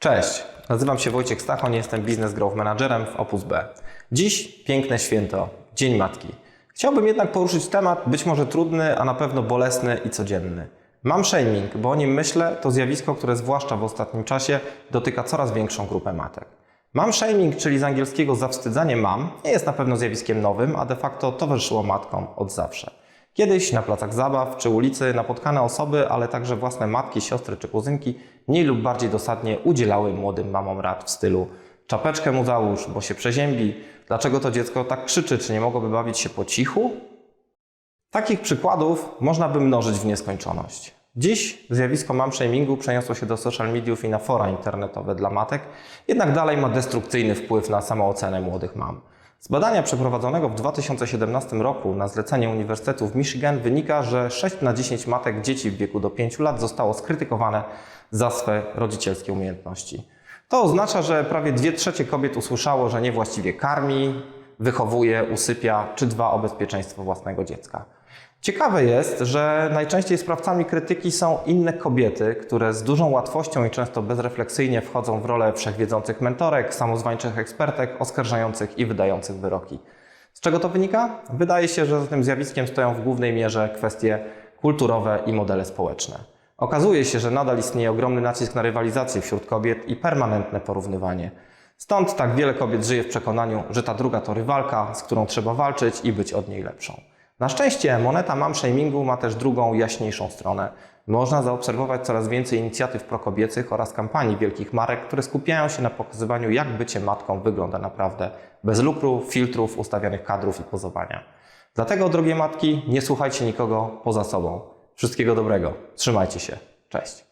Cześć, nazywam się Wojciech Stachoń, jestem Business Growth Managerem w Opus B. Dziś piękne święto, Dzień Matki. Chciałbym jednak poruszyć temat być może trudny, a na pewno bolesny i codzienny. Mam shaming, bo o nim myślę, to zjawisko, które zwłaszcza w ostatnim czasie dotyka coraz większą grupę matek. Mam shaming, czyli z angielskiego zawstydzanie mam, nie jest na pewno zjawiskiem nowym, a de facto towarzyszyło matkom od zawsze. Kiedyś na placach zabaw czy ulicy napotkane osoby, ale także własne matki, siostry czy kuzynki mniej lub bardziej dosadnie udzielały młodym mamom rad w stylu czapeczkę mu załóż, bo się przeziębi, dlaczego to dziecko tak krzyczy, czy nie mogłoby bawić się po cichu? Takich przykładów można by mnożyć w nieskończoność. Dziś zjawisko mam shamingu przeniosło się do social mediów i na fora internetowe dla matek, jednak dalej ma destrukcyjny wpływ na samoocenę młodych mam. Z badania przeprowadzonego w 2017 roku na zlecenie Uniwersytetu w Michigan wynika, że 6 na 10 matek dzieci w wieku do 5 lat zostało skrytykowane za swe rodzicielskie umiejętności. To oznacza, że prawie 2 trzecie kobiet usłyszało, że niewłaściwie karmi, wychowuje, usypia czy dba o bezpieczeństwo własnego dziecka. Ciekawe jest, że najczęściej sprawcami krytyki są inne kobiety, które z dużą łatwością i często bezrefleksyjnie wchodzą w rolę wszechwiedzących mentorek, samozwańczych ekspertek, oskarżających i wydających wyroki. Z czego to wynika? Wydaje się, że za tym zjawiskiem stoją w głównej mierze kwestie kulturowe i modele społeczne. Okazuje się, że nadal istnieje ogromny nacisk na rywalizację wśród kobiet i permanentne porównywanie. Stąd tak wiele kobiet żyje w przekonaniu, że ta druga to rywalka, z którą trzeba walczyć i być od niej lepszą. Na szczęście moneta mam shamingu ma też drugą, jaśniejszą stronę. Można zaobserwować coraz więcej inicjatyw prokobiecych oraz kampanii wielkich marek, które skupiają się na pokazywaniu, jak bycie matką wygląda naprawdę, bez lukru, filtrów, ustawianych kadrów i pozowania. Dlatego, drogie matki, nie słuchajcie nikogo poza sobą. Wszystkiego dobrego. Trzymajcie się. Cześć.